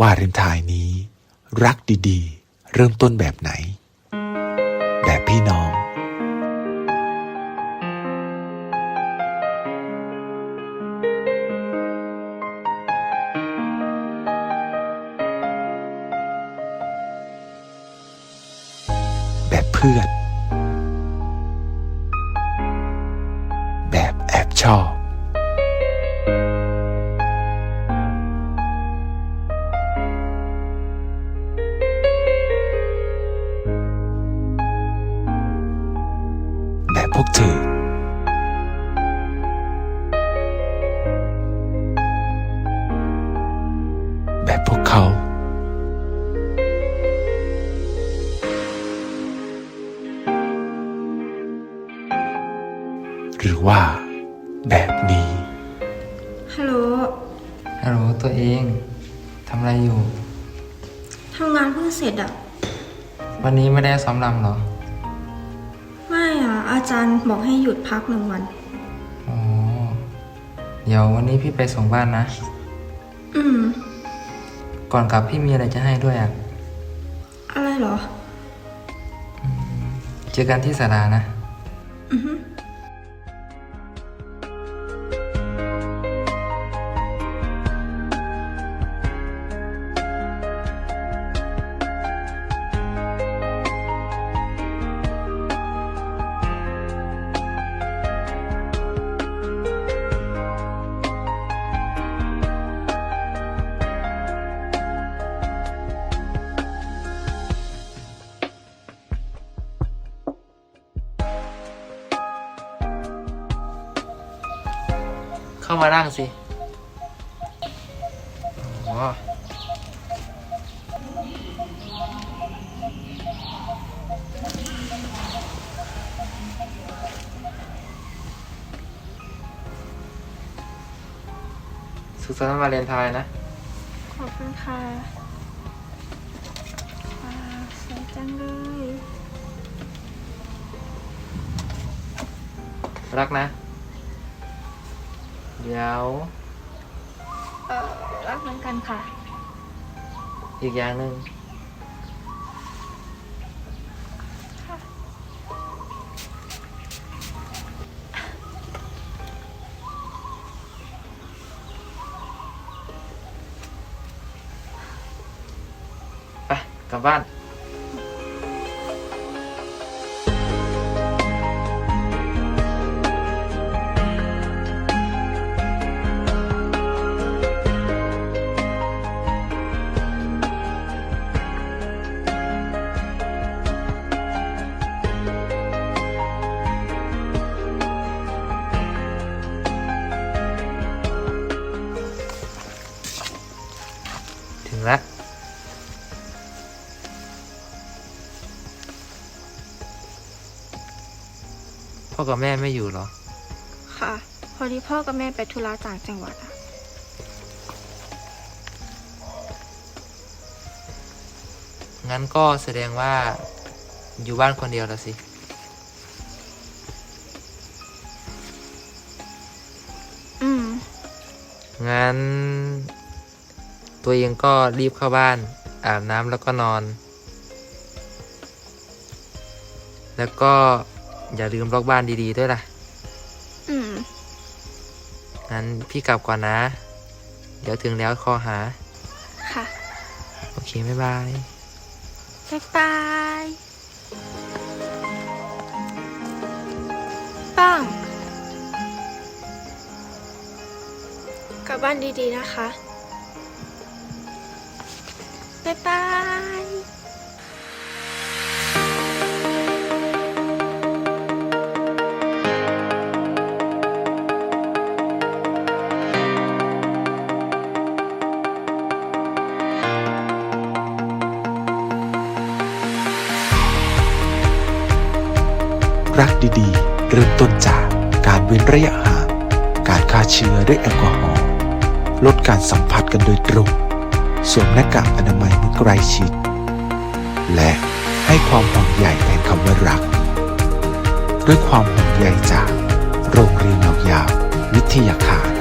วาเลนไทน์นี้ รักดีๆ เริ่มต้นแบบไหน แบบพี่น้องแบบเพื่อน แบบแอบชอบ พวกเธอ แบบพวกเขา หรือว่าแบบนี้ ฮัลโหล ฮัลโหลตัวเองทำอะไรอยู่ ทำงานเพิ่งเสร็จอะวันนี้ไม่ได้ซ้อมรำเหรอไม่ อะอาจารย์บอกให้หยุดพักหนึ่งวัน อ๋อ เดี๋ยววันนี้พี่ไปส่งบ้านนะ อืม ก่อนกลับพี่มีอะไรจะให้ด้วยอะ อะไรเหรอ เจอกันที่ศาลานะ เข้ามานั่งสิอ๋อสุขสันต์วาเลนไทน์นะ ขอบคุณค่ะว้าวสวยจังเลยรักนะ เดี๋ยวเออรักเหมือนกันค่ะ อีกอย่างหนึ่งไปกลับบ้าน อกับแม่ไม่อยู่เหรอ ค่ะ พอดีพ่อกับแม่ไปธุระต่างจังหวัดอะงั้นก็แสดงว่าอยู่บ้านคนเดียวละสิ อืม งั้น ตัวเองก็รีบเข้าบ้าน อาบน้ำแล้วก็นอน แล้วก็ อย่าลืมล็อกบ้านดีๆด้วยล่ะ อืม งั้นพี่กลับก่อนนะ เดี๋ยวถึงแล้วคอหา ค่ะ โอเค บ๊ายบาย บ๊ายบายป้างกลับบ้านดีๆนะคะ บ๊ายบาย รักดีๆ เริ่มต้นจากการเว้นระยะห่าง การฆ่าเชื้อด้วยแอลกอฮอล์ ลดการสัมผัสกันโดยตรง สวมหน้ากากอนามัยเมื่อใกล้ชิด และให้ความห่วงใยแทนคำว่ารัก ด้วยความห่วงใยจาก โรงเรียนเหล่ายาววิทยาคาร